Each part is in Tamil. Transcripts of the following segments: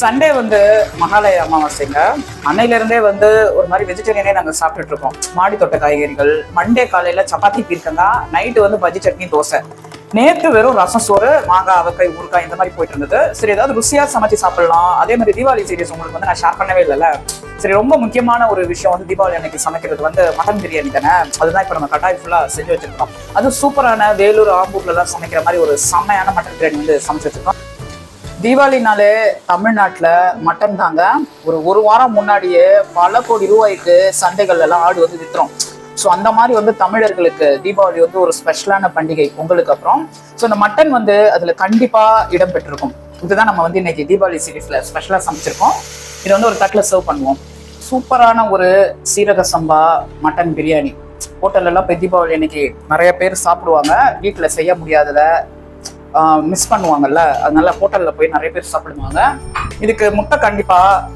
சண்டே வந்து மகாலய அமாவாசைங்க. அன்னையில இருந்தே வந்து ஒரு மாதிரி வெஜிடேரியனே நாங்க சாப்பிட்டுட்டு இருக்கோம் மாடி தோட்ட காய்கறிகள் மண்டே காலையில சப்பாத்தி பீர்க்கங்கா நைட்டு வந்து பஜ்ஜி சட்னி தோசை. நேற்று வெறும் ரசம் சோறு மாங்காய் அவக்காய் ஊறுகாய் இந்த மாதிரி போயிட்டு இருந்தது. சரி ஏதாவது ருசியா சமைச்சு சாப்பிடலாம். அதே மாதிரி தீபாவளி சீரியஸ் உங்களுக்கு வந்து நான் ஷேர் பண்ணவே இல்லைல்ல. சரி ரொம்ப முக்கியமான ஒரு விஷயம் வந்து தீபாவளி அன்னைக்கு சமைக்கிறது வந்து மட்டன் பிரியாணி தானே? அதுதான் இப்போ நம்ம கட்டாய் ஃபுல்லா செஞ்சு வச்சிருக்கோம். அது சூப்பரான வேலூர் ஆம்பூர்ல எல்லாம் சமைக்கிற மாதிரி ஒரு செம்மையான மட்டன் பிரியாணி வந்து சமைச்சு வச்சிருக்கோம். தீபாவளினாலே தமிழ்நாட்டில் மட்டன் தாங்க. ஒரு ஒரு வாரம் முன்னாடியே பல கோடி ரூபாய்க்கு சந்தைகள் எல்லாம் ஆடு வந்து வித்துரும். ஸோ அந்த மாதிரி வந்து தமிழர்களுக்கு தீபாவளி வந்து ஒரு ஸ்பெஷலான பண்டிகை. பொங்கலுக்கு அப்புறம். ஸோ இந்த மட்டன் வந்து அதில் கண்டிப்பாக இடம் பெற்றிருக்கும். இதுதான் நம்ம வந்து இன்னைக்கு தீபாவளி சீரீஸில் ஸ்பெஷலாக சமைச்சிருக்கோம். இது வந்து ஒரு தட்டில் சர்வ் பண்ணுவோம். சூப்பரான ஒரு சீரக சம்பா மட்டன் பிரியாணி. ஹோட்டல்லலாம் போய் தீபாவளி இன்னைக்கு நிறைய பேர் சாப்பிடுவாங்க. வீட்டில் செய்ய முடியாததை மிஸ் பண்ணுவாங்கல்ல அதனால ஹோட்டலில் போய் நிறைய பேர் சாப்பிடுவாங்க. இதுக்கு முட்டை கண்டிப்பாக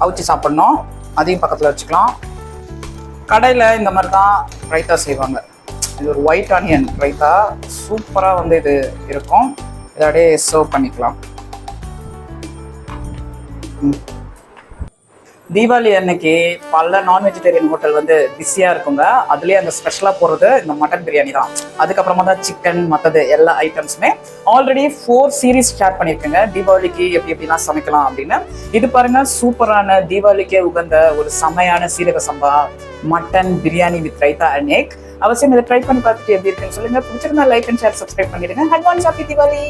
அவிச்சு சாப்பிடணும். அதையும் பக்கத்தில் வச்சுக்கலாம். கடையில் இந்த மாதிரி தான் ரைத்தா செய்வாங்க. இது ஒரு ஒயிட் ஆனியன் ரைத்தா. சூப்பராக வந்து இது இருக்கும். இதை அப்படியே சர்வ் பண்ணிக்கலாம். ம். தீபாவளி அன்னைக்கு பல நான் வெஜிடேரியன் ஹோட்டல் வந்து பிஸியா இருக்குங்க. அதுலயே அந்த ஸ்பெஷலா போறது இந்த மட்டன் பிரியாணி தான். அதுக்கப்புறமா தான் சிக்கன் மற்றது எல்லா ஐட்டம்ஸுமே ஆல்ரெடி ஃபோர் சீரிஸ் ஷேர் பண்ணியிருக்கேங்க. தீபாவளிக்கு எப்படி எப்படிலாம் சமைக்கலாம் அப்படின்னு. இது பாருங்க சூப்பரான தீபாவளிக்கே உகந்த ஒரு செமையான seeraga samba mutton biryani with raita and egg அவசியம் இதை ட்ரை பண்ணி பார்த்துட்டு எப்படி இருக்குன்னு சொல்லுங்க. பிடிச்சிருந்தா லைக் அண்ட் ஷேர் சப்ஸ்கிரைப் பண்ணிடுங்க. Advance happy Deepavali!